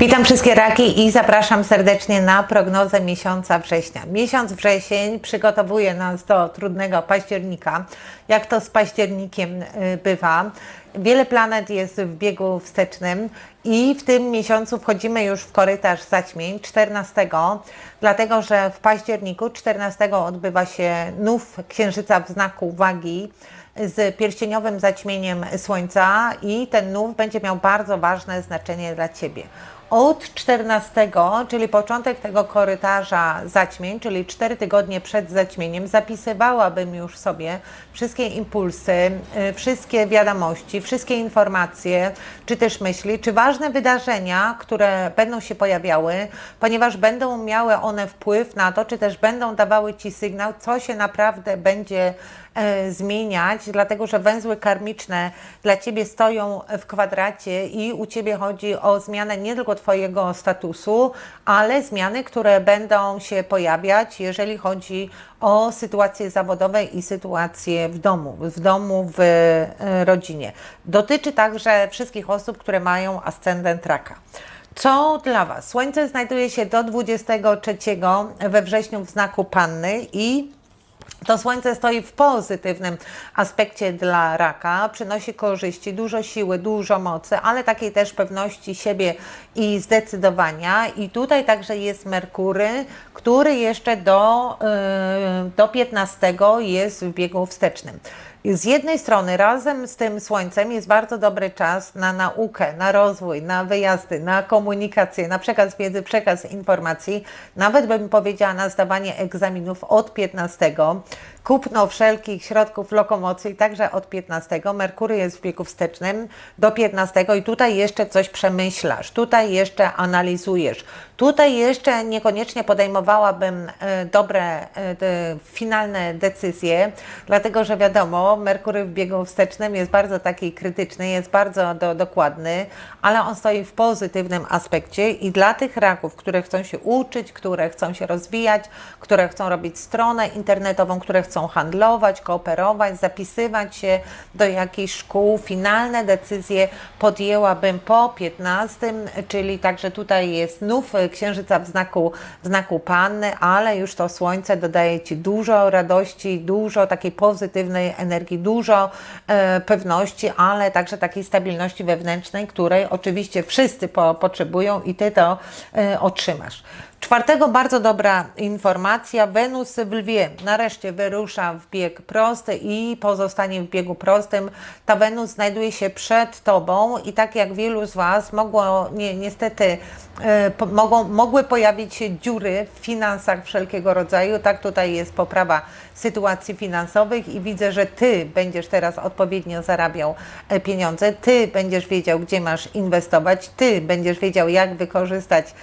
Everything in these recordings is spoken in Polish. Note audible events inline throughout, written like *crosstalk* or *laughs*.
Witam wszystkie raki i zapraszam serdecznie na prognozę miesiąca września. Miesiąc wrzesień przygotowuje nas do trudnego października. Jak to z październikiem y, bywa? Wiele planet jest w biegu wstecznym i w tym miesiącu wchodzimy już w korytarz zaćmień 14, dlatego że w październiku 14 odbywa się nów księżyca w znaku wagi z pierścieniowym zaćmieniem Słońca i ten nów będzie miał bardzo ważne znaczenie dla Ciebie. Od 14, czyli początek tego korytarza zaćmień, czyli 4 tygodnie przed zaćmieniem, zapisywałabym już sobie wszystkie impulsy, y, wszystkie wiadomości, wszystkie informacje, czy też myśli, czy ważne wydarzenia, które będą się pojawiały, ponieważ będą miały one wpływ na to, czy też będą dawały Ci sygnał, co się naprawdę będzie zmieniać, dlatego że węzły karmiczne dla Ciebie stoją w kwadracie i u Ciebie chodzi o zmianę nie tylko Twojego statusu, ale zmiany, które będą się pojawiać, jeżeli chodzi o sytuacje zawodowe i sytuacje w domu, w domu, w e, rodzinie. Dotyczy także wszystkich osób, które mają ascendent raka. Co dla Was? Słońce znajduje się do 23 we wrześniu w znaku Panny i to słońce stoi w pozytywnym aspekcie dla raka, przynosi korzyści, dużo siły, dużo mocy, ale takiej też pewności siebie i zdecydowania. I tutaj także jest Merkury, który jeszcze do, yy, do 15 jest w biegu wstecznym. Z jednej strony razem z tym słońcem jest bardzo dobry czas na naukę, na rozwój, na wyjazdy, na komunikację, na przekaz wiedzy, przekaz informacji, nawet bym powiedziała na zdawanie egzaminów od 15, kupno wszelkich środków lokomocji także od 15. Merkury jest w biegu wstecznym do 15 i tutaj jeszcze coś przemyślasz, tutaj jeszcze analizujesz. Tutaj jeszcze niekoniecznie podejmowałabym e, dobre, e, finalne decyzje, dlatego że wiadomo, Merkury w biegu wstecznym jest bardzo taki krytyczny, jest bardzo do, dokładny, ale on stoi w pozytywnym aspekcie i dla tych raków, które chcą się uczyć, które chcą się rozwijać, które chcą robić stronę internetową, które chcą handlować, kooperować, zapisywać się do jakichś szkół, finalne decyzje podjęłabym po 15, czyli także tutaj jest nów księżyca w znaku, w znaku Panny, ale już to słońce dodaje Ci dużo radości, dużo takiej pozytywnej energii, dużo e, pewności, ale także takiej stabilności wewnętrznej, której oczywiście wszyscy po, potrzebują i Ty to e, otrzymasz. Czwartego bardzo dobra informacja. Wenus w Lwie nareszcie wyrusza w bieg prosty i pozostanie w biegu prostym. Ta Wenus znajduje się przed Tobą i tak jak wielu z Was mogło nie, niestety e, mogą, mogły pojawić się dziury w finansach wszelkiego rodzaju, tak tutaj jest poprawa sytuacji finansowych i widzę, że Ty będziesz teraz odpowiednio zarabiał e, pieniądze, Ty będziesz wiedział, gdzie masz inwestować, Ty będziesz wiedział, jak wykorzystać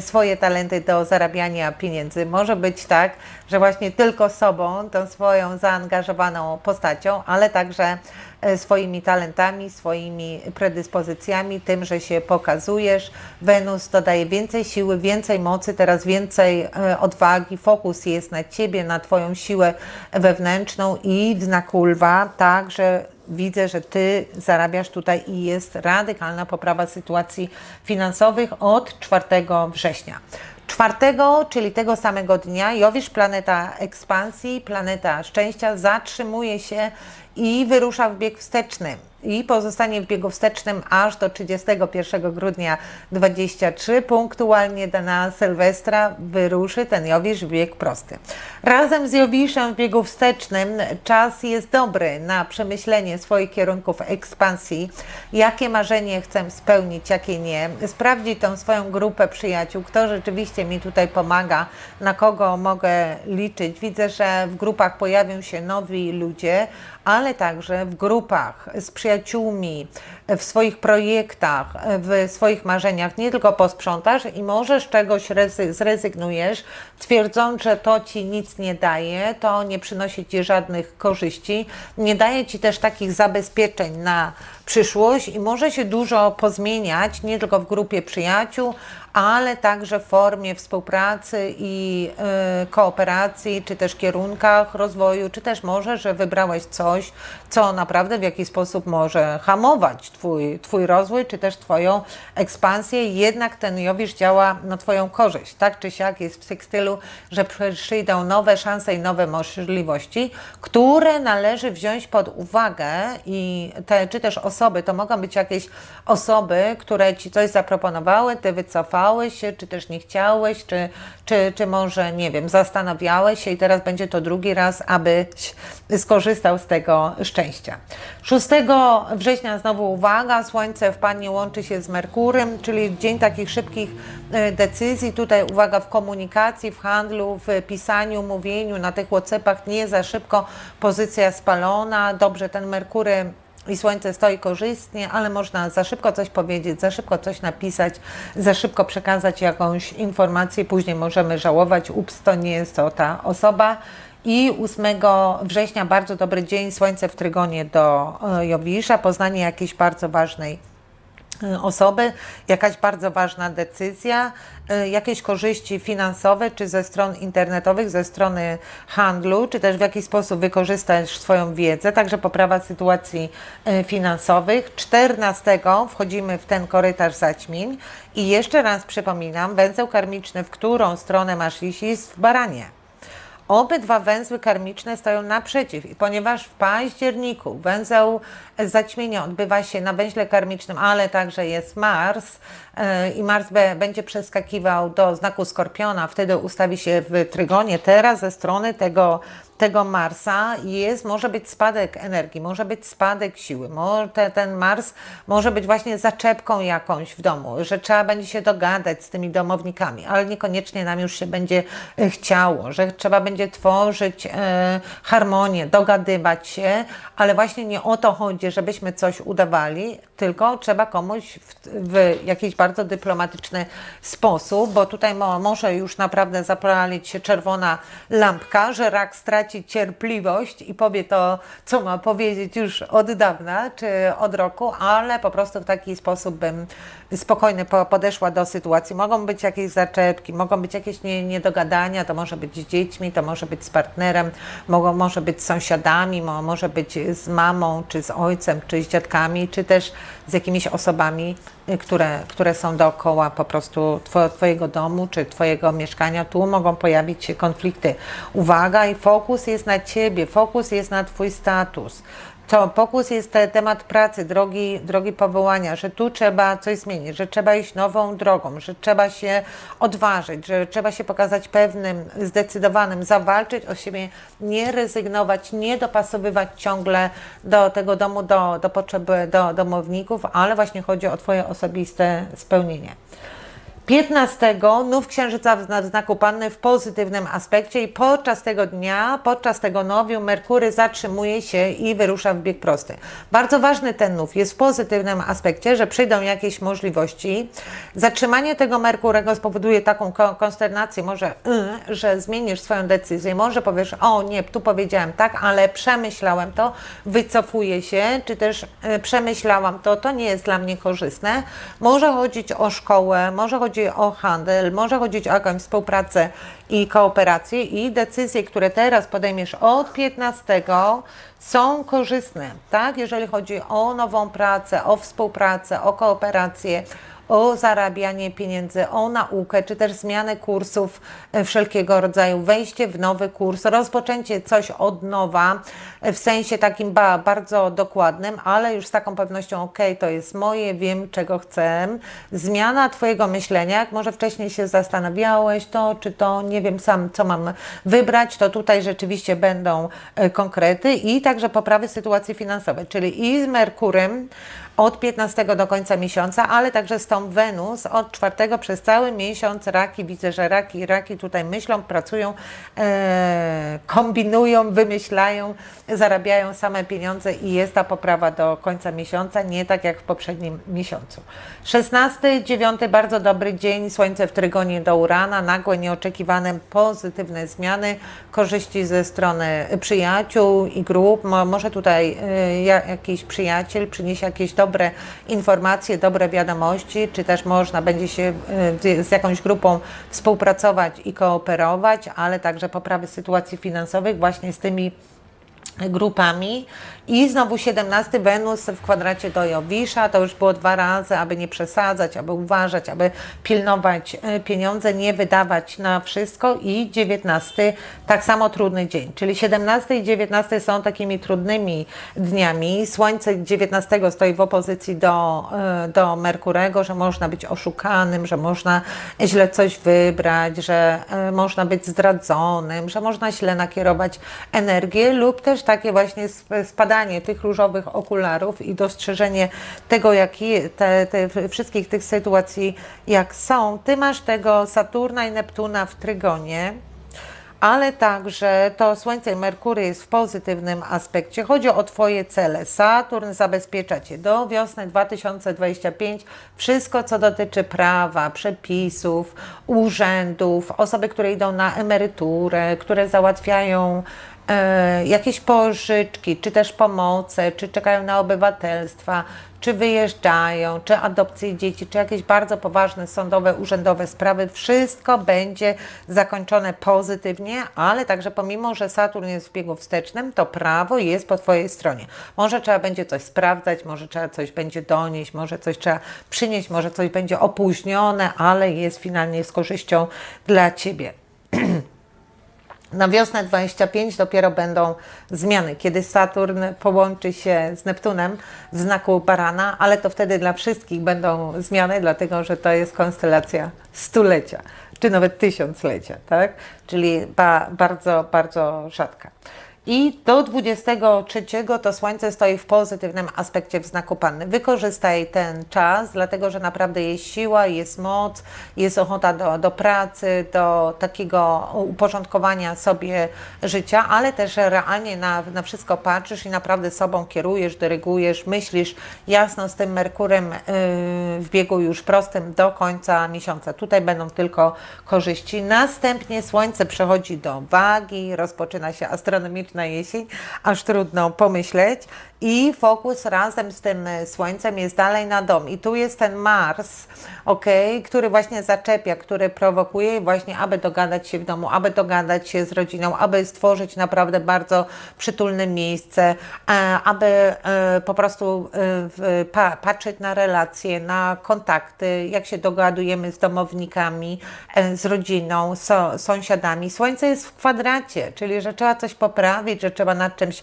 swoje talenty do zarabiania pieniędzy. Może być tak, że właśnie tylko sobą, tą swoją zaangażowaną postacią, ale także e, swoimi talentami, swoimi predyspozycjami, tym, że się pokazujesz. Wenus dodaje więcej siły, więcej mocy, teraz więcej e, odwagi, fokus jest na Ciebie, na Twoją siłę wewnętrzną i w znaku lwa, tak, że widzę, że Ty zarabiasz tutaj i jest radykalna poprawa sytuacji finansowych od 4 września. 4, czyli tego samego dnia, Jowisz, planeta ekspansji, planeta szczęścia, zatrzymuje się i wyrusza w bieg wsteczny i pozostanie w biegu wstecznym aż do 31 grudnia 23. Punktualnie na Sylwestra wyruszy ten Jowisz w bieg prosty. Razem z Jowiszem w biegu wstecznym czas jest dobry na przemyślenie swoich kierunków ekspansji, jakie marzenie chcę spełnić, jakie nie. Sprawdzić tą swoją grupę przyjaciół, kto rzeczywiście mi tutaj pomaga, na kogo mogę liczyć. Widzę, że w grupach pojawią się nowi ludzie, ale także w grupach z przyjaciółmi, w swoich projektach, w swoich marzeniach nie tylko posprzątasz i może z czegoś rezy- zrezygnujesz, twierdząc, że to ci nic nie daje, to nie przynosi ci żadnych korzyści, nie daje ci też takich zabezpieczeń na przyszłość i może się dużo pozmieniać, nie tylko w grupie przyjaciół, ale także w formie współpracy i y, kooperacji, czy też kierunkach rozwoju, czy też może, że wybrałeś coś, co naprawdę w jakiś sposób może hamować twój, twój rozwój, czy też Twoją ekspansję, jednak ten Jowisz działa na Twoją korzyść. Tak czy siak jest w tekstylu, że przyjdą nowe szanse i nowe możliwości, które należy wziąć pod uwagę i te, czy też osoby, to mogą być jakieś osoby, które Ci coś zaproponowały, Ty wycofałeś się, czy też nie chciałeś, czy, czy, czy może, nie wiem, zastanawiałeś się i teraz będzie to drugi raz, abyś skorzystał z tego szczęścia. 6 września znowu uwaga, Słońce w Pannie łączy się z Merkurem, czyli dzień takich szybkich e, decyzji. Tutaj uwaga w komunikacji, w handlu, w pisaniu, mówieniu, na tych WhatsAppach nie za szybko, pozycja spalona, dobrze ten Merkury i słońce stoi korzystnie, ale można za szybko coś powiedzieć, za szybko coś napisać, za szybko przekazać jakąś informację, później możemy żałować, ups, to nie jest to ta osoba. I 8 września bardzo dobry dzień, słońce w trygonie do e, Jowisza, poznanie jakiejś bardzo ważnej osoby, jakaś bardzo ważna decyzja, y, jakieś korzyści finansowe, czy ze stron internetowych, ze strony handlu, czy też w jakiś sposób wykorzystasz swoją wiedzę, także poprawa sytuacji y, finansowych. 14 wchodzimy w ten korytarz zaćmień i jeszcze raz przypominam, węzeł karmiczny, w którą stronę masz iść, jest w baranie. Obydwa węzły karmiczne stoją naprzeciw i ponieważ w październiku węzeł zaćmienia odbywa się na węźle karmicznym, ale także jest Mars e, i Mars będzie przeskakiwał do znaku Skorpiona, wtedy ustawi się w trygonie. Teraz ze strony tego tego Marsa jest, może być spadek energii, może być spadek siły, może te, ten Mars może być właśnie zaczepką jakąś w domu, że trzeba będzie się dogadać z tymi domownikami, ale niekoniecznie nam już się będzie e, chciało, że trzeba będzie tworzyć e, harmonię, dogadywać się, ale właśnie nie o to chodzi, żebyśmy coś udawali, tylko trzeba komuś w, w jakiś bardzo dyplomatyczny sposób, bo tutaj mo, może już naprawdę zapalić się czerwona lampka, że rak straci cierpliwość i powie to, co ma powiedzieć już od dawna czy od roku, ale po prostu w taki sposób bym spokojnie po- podeszła do sytuacji. Mogą być jakieś zaczepki, mogą być jakieś nie, niedogadania, to może być z dziećmi, to może być z partnerem, mogą, może być z sąsiadami, mo, może być z mamą, czy z ojcem, czy z dziadkami, czy też z jakimiś osobami, y, które, które są dookoła po prostu two, Twojego domu, czy Twojego mieszkania. Tu mogą pojawić się konflikty. Uwaga i fokus jest na Ciebie, fokus jest na Twój status. To fokus jest te, temat pracy, drogi, drogi powołania, że tu trzeba coś zmienić, że trzeba iść nową drogą, że trzeba się odważyć, że trzeba się pokazać pewnym, zdecydowanym, zawalczyć o siebie, nie rezygnować, nie dopasowywać ciągle do tego domu, do, do potrzeby do domowników, ale właśnie chodzi o Twoje osobiste spełnienie. 15 nów księżyca w znaku Panny w pozytywnym aspekcie i podczas tego dnia, podczas tego nowiu Merkury zatrzymuje się i wyrusza w bieg prosty. Bardzo ważny ten nów jest w pozytywnym aspekcie, że przyjdą jakieś możliwości. Zatrzymanie tego Merkurego spowoduje taką ko- konsternację, może, y, że zmienisz swoją decyzję, może powiesz, o nie, tu powiedziałem tak, ale przemyślałem to, wycofuję się, czy też y, przemyślałam to, to nie jest dla mnie korzystne. Może chodzić o szkołę, może chodzić o handel, może chodzić o jakąś współpracę i kooperację i decyzje, które teraz podejmiesz od 15 są korzystne, tak? Jeżeli chodzi o nową pracę, o współpracę, o kooperację, o zarabianie pieniędzy, o naukę, czy też zmianę kursów e, wszelkiego rodzaju, wejście w nowy kurs, rozpoczęcie coś od nowa, e, w sensie takim ba, bardzo dokładnym, ale już z taką pewnością, ok, to jest moje, wiem czego chcę. Zmiana Twojego myślenia, jak może wcześniej się zastanawiałeś, to czy to, nie wiem sam, co mam wybrać, to tutaj rzeczywiście będą e, konkrety i także poprawy sytuacji finansowej, czyli i z Merkurem, od 15 do końca miesiąca, ale także z tą Wenus od 4 przez cały miesiąc raki. Widzę, że raki raki tutaj myślą, pracują, e, kombinują, wymyślają, zarabiają same pieniądze i jest ta poprawa do końca miesiąca, nie tak jak w poprzednim miesiącu. 16, 9 bardzo dobry dzień, słońce w trygonie do Urana, nagłe, nieoczekiwane pozytywne zmiany, korzyści ze strony przyjaciół i grup. Mo, może tutaj e, ja- jakiś przyjaciel przyniesie jakieś dobre dobre informacje, dobre wiadomości, czy też można będzie się y, z jakąś grupą współpracować i kooperować, ale także poprawy sytuacji finansowych właśnie z tymi grupami. I znowu 17 Wenus w kwadracie do Jowisza, to już było dwa razy, aby nie przesadzać, aby uważać, aby pilnować e, pieniądze, nie wydawać na wszystko. I 19 tak samo trudny dzień, czyli 17 i 19 są takimi trudnymi dniami. Słońce 19 stoi w opozycji do, e, do Merkurego, że można być oszukanym, że można źle coś wybrać, że e, można być zdradzonym, że można źle nakierować energię lub też takie właśnie sp- spadanie tych różowych okularów i dostrzeżenie tego, jak je, te, te wszystkich tych sytuacji, jak są. Ty masz tego Saturna i Neptuna w Trygonie ale także to Słońce i Merkury jest w pozytywnym aspekcie. Chodzi o Twoje cele. Saturn zabezpiecza Cię do wiosny 2025. Wszystko, co dotyczy prawa, przepisów, urzędów, osoby, które idą na emeryturę, które załatwiają jakieś pożyczki, czy też pomoce, czy czekają na obywatelstwa, czy wyjeżdżają, czy adopcje dzieci, czy jakieś bardzo poważne sądowe, urzędowe sprawy, wszystko będzie zakończone pozytywnie, ale także pomimo, że Saturn jest w biegu wstecznym, to prawo jest po Twojej stronie. Może trzeba będzie coś sprawdzać, może trzeba coś będzie donieść, może coś trzeba przynieść, może coś będzie opóźnione, ale jest finalnie z korzyścią dla Ciebie. Na wiosnę 25 dopiero będą zmiany, kiedy Saturn połączy się z Neptunem w znaku barana, ale to wtedy dla wszystkich będą zmiany, dlatego że to jest konstelacja stulecia, czy nawet tysiąclecia, tak? Czyli ba bardzo, bardzo rzadka. I do 23 to Słońce stoi w pozytywnym aspekcie w znaku Panny. Wykorzystaj ten czas, dlatego że naprawdę jest siła, jest moc, jest ochota do, do pracy, do takiego uporządkowania sobie życia, ale też realnie na, na wszystko patrzysz i naprawdę sobą kierujesz, dyrygujesz, myślisz jasno z tym Merkurem yy, w biegu już prostym do końca miesiąca. Tutaj będą tylko korzyści. Następnie Słońce przechodzi do wagi, rozpoczyna się astronomiczna jesień, aż trudno pomyśleć. I fokus razem z tym e, Słońcem jest dalej na dom. I tu jest ten Mars, ok, który właśnie zaczepia, który prowokuje właśnie, aby dogadać się w domu, aby dogadać się z rodziną, aby stworzyć naprawdę bardzo przytulne miejsce, e, aby e, po prostu pa, patrzeć na relacje, na kontakty, jak się dogadujemy z domownikami, z rodziną, sąsiadami. Słońce jest w kwadracie, czyli że trzeba coś poprawić, że trzeba nad czymś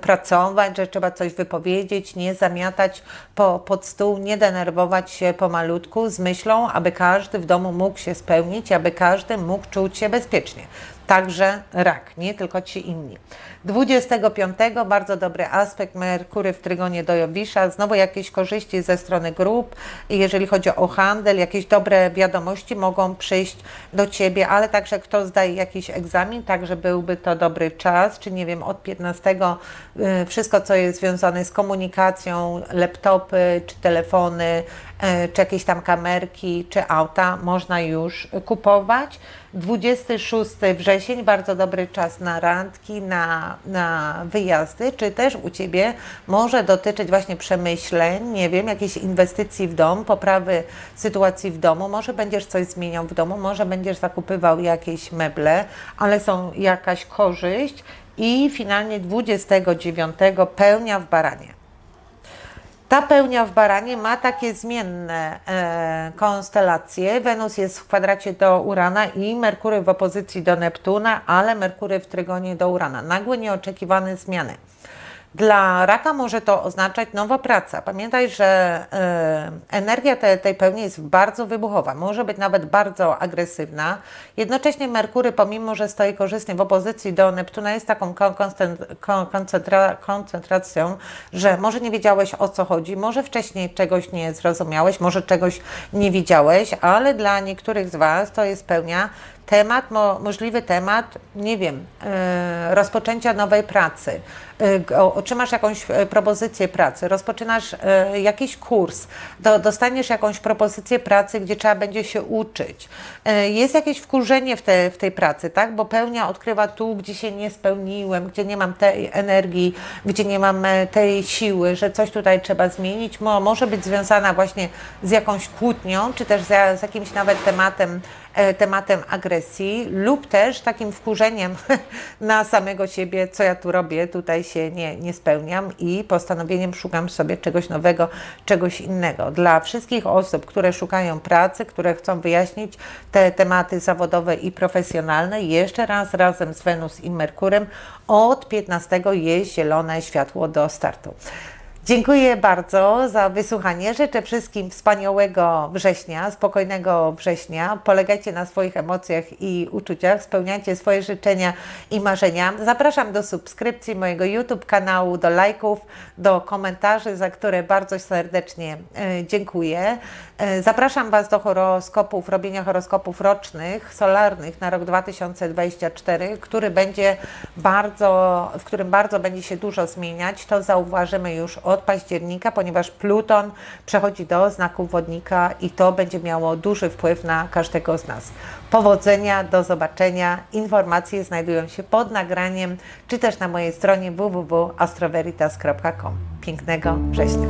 pracować, że trzeba coś wypowiedzieć, nie zamiatać po, pod stół, nie denerwować się pomalutku z myślą, aby każdy w domu mógł się spełnić, aby każdy mógł czuć się bezpiecznie. Także rak, nie tylko ci inni. 25 bardzo dobry aspekt Merkury w Trygonie do Jowisza, znowu jakieś korzyści ze strony grup, jeżeli chodzi o handel, jakieś dobre wiadomości mogą przyjść do Ciebie, ale także kto zdaje jakiś egzamin, także byłby to dobry czas, czy nie wiem, od 15 y, wszystko co jest związane z komunikacją, laptopy, czy telefony, czy jakieś tam kamerki, czy auta można już kupować. 26 wrzesień, bardzo dobry czas na randki, na, na wyjazdy, czy też u Ciebie może dotyczyć właśnie przemyśleń, nie wiem, jakiejś inwestycji w dom, poprawy sytuacji w domu, może będziesz coś zmieniał w domu, może będziesz zakupywał jakieś meble, ale są jakaś korzyść i finalnie 29 pełnia w baranie. Ta pełnia w baranie ma takie zmienne e, konstelacje. Wenus jest w kwadracie do Urana i Merkury w opozycji do Neptuna, ale Merkury w trygonie do Urana. Nagłe, nieoczekiwane zmiany. Dla raka może to oznaczać nowa praca. Pamiętaj, że y, energia te, tej pełni jest bardzo wybuchowa, może być nawet bardzo agresywna. Jednocześnie Merkury, pomimo że stoi korzystnie w opozycji do Neptuna, jest taką koncentra koncentracją, że może nie wiedziałeś o co chodzi, może wcześniej czegoś nie zrozumiałeś, może czegoś nie widziałeś, ale dla niektórych z Was to jest pełnia temat, mo, możliwy temat, nie wiem, e, rozpoczęcia nowej pracy, e, otrzymasz jakąś e, propozycję pracy, rozpoczynasz jakiś kurs, do, dostaniesz jakąś propozycję pracy, gdzie trzeba będzie się uczyć. Jest jakieś wkurzenie w, te, w tej pracy, tak? Bo pełnia odkrywa tu, gdzie się nie spełniłem, gdzie nie mam tej energii, gdzie nie mam tej siły, że coś tutaj trzeba zmienić. Mo, może być związana właśnie z jakąś kłótnią, czy też za, z jakimś nawet tematem, tematem agresji, lub też takim wkurzeniem *laughs* na samego siebie, co ja tu robię, tutaj się nie, nie spełniam i postanowieniem szukam sobie czegoś nowego, czegoś innego. Dla wszystkich osób, które szukają pracy, które chcą wyjaśnić te tematy zawodowe i profesjonalne, jeszcze raz razem z Wenus i Merkurem od 15 jest zielone światło do startu. Dziękuję bardzo za wysłuchanie. Życzę wszystkim wspaniałego września, spokojnego września. Polegajcie na swoich emocjach i uczuciach, spełniajcie swoje życzenia i marzenia. Zapraszam do subskrypcji mojego YouTube kanału, do lajków, do komentarzy, za które bardzo serdecznie e, dziękuję. E, Zapraszam Was do horoskopów, robienia horoskopów rocznych, solarnych na rok 2024, który będzie bardzo, w którym bardzo będzie się dużo zmieniać. To zauważymy już od października, ponieważ Pluton przechodzi do znaku wodnika i to będzie miało duży wpływ na każdego z nas. Powodzenia, do zobaczenia. Informacje znajdują się pod nagraniem, czy też na mojej stronie www.astroveritas.com. Pięknego września.